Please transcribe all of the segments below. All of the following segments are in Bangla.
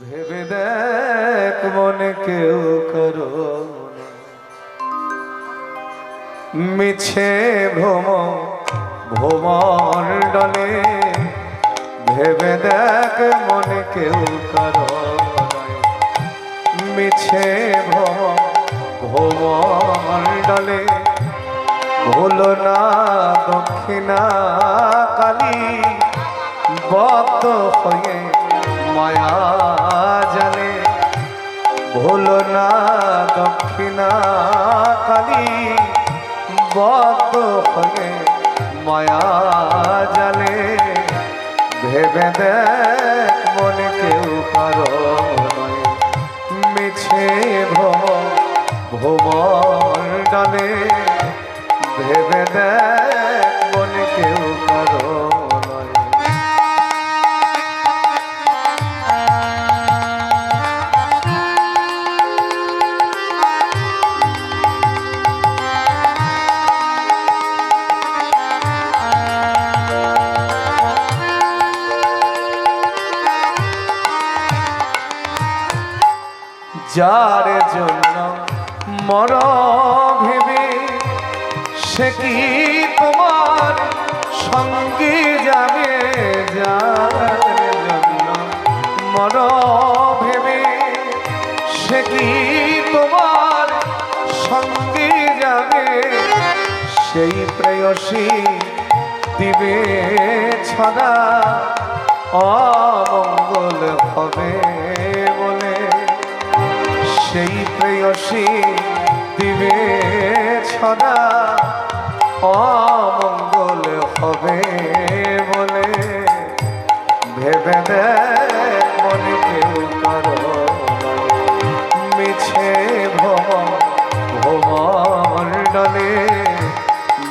ভেবে দেখ মনে কেউ করো। মিছে ভ্রম ভ্রমণ্ডলে ভেবে দেখ মনে কেউ করো। মিছে ভ্রম ভ্রমণ্ডলে ভুল না, দক্ষিণা কালী বদ্ধ হয়ে মায়া জানে, ভুল না দক্ষিণা কালী বদ্ধ হয়ে মায়া জালে ভেবে দেখ মনে কেউ কারও মিছে ভ্রম ভ্রমণ ডালে, ভেবে দেখ যার জন্য মর ভেবে সে কি তোমার সঙ্গে যাবে যার জন্য মর ভেবে সে কি তোমার সঙ্গে যাবে সেই প্রেয়সী দিবে ছড়া অমঙ্গল হবে। সেই প্রেয়সী দিবে ছড়া অমঙ্গল হবে বলে ভেবে দেখ মিছে ভ্রম ভ্রমণ্ডলে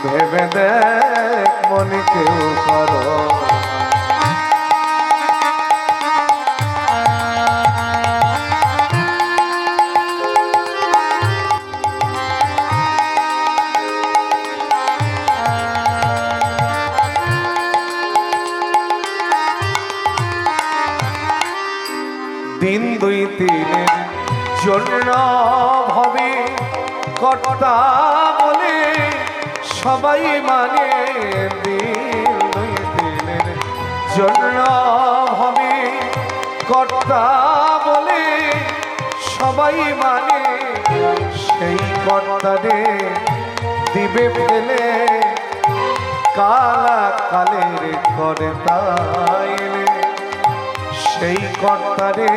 ভেবে দেখ মনে কেউ করো দিন দুই তিনের জন্য ভবে কর্তা বলে সবাই মানে দিন দুই তিনের জন্য ভবে কর্তা বলে সবাই মানে সেই কর্তারে দিবে ফেলে কালা কালের করে তাইলে সেই কর্তারে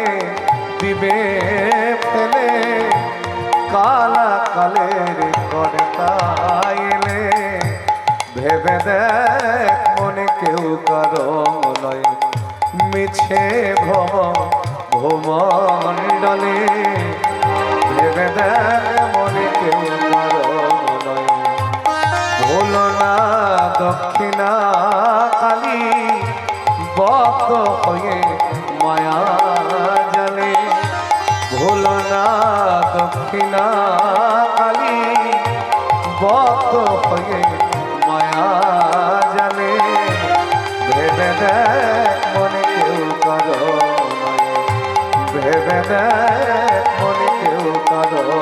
দিবে ফেলে। কালা কালের কর্তাইলে ভেবে দেখ মনে কেউ কারও নয়। মিছে ভ্রম ভ্রমণ্ডলে ভেবে দেখ মনে কেউ ভুল না, দক্ষিণা কালী বদ্ধ হয়ে দক্ষিণা কালী, বদ্ধ হয়ে মায়া জালে ভেবে দেখ মনে কেউ কারও ভেবে দেখ মনে কেউ কারও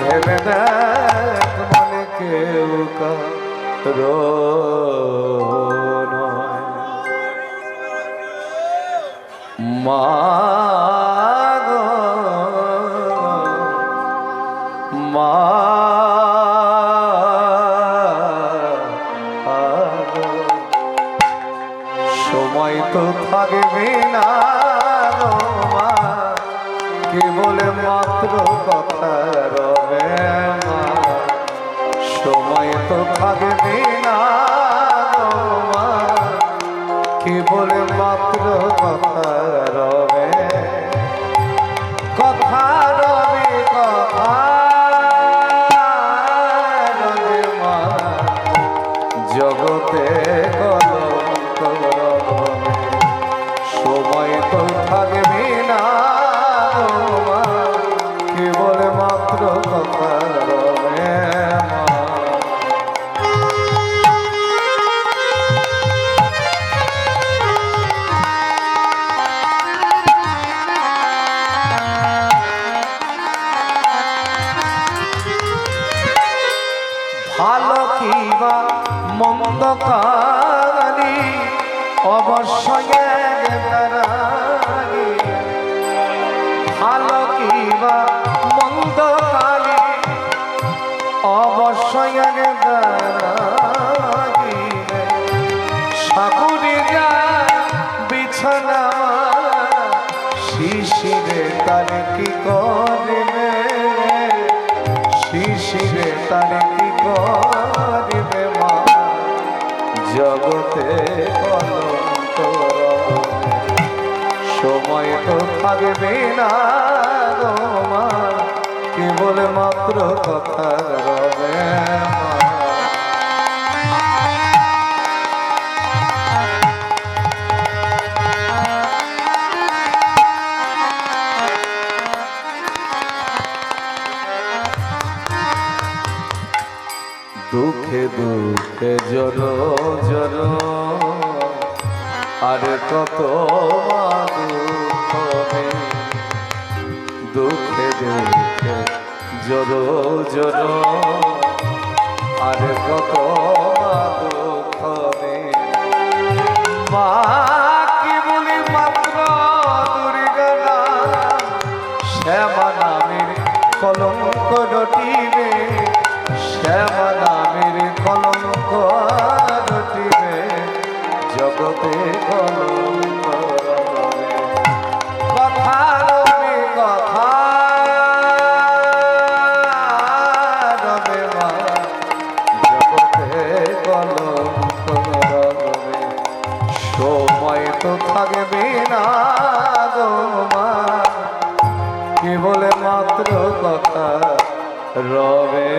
ভেবে দেখ মনে কেউ কারও মা মা সময় তো থাকবে না মা কেবল মাত্র কথা রবে সময় তো থাকবে না মা কেবল মাত্র কথা কালি অবশ্যই ভালো কিবা মন্দ কালি, অবশ্যই আগে দাঁড়াইবে সাকুরে যা বিছানা, শিশিরে তার কি করবে? শিশিরে তার কি করবে? জগতে। সময় তো থাকবে না তোমার কেবল মাত্র কথা দুঃখে দুঃখে জর জর আর কত দুঃখ। দুঃখে জর জর আর কত দুঃখ। মা, কি না কেবল মাত্র কথা রবে?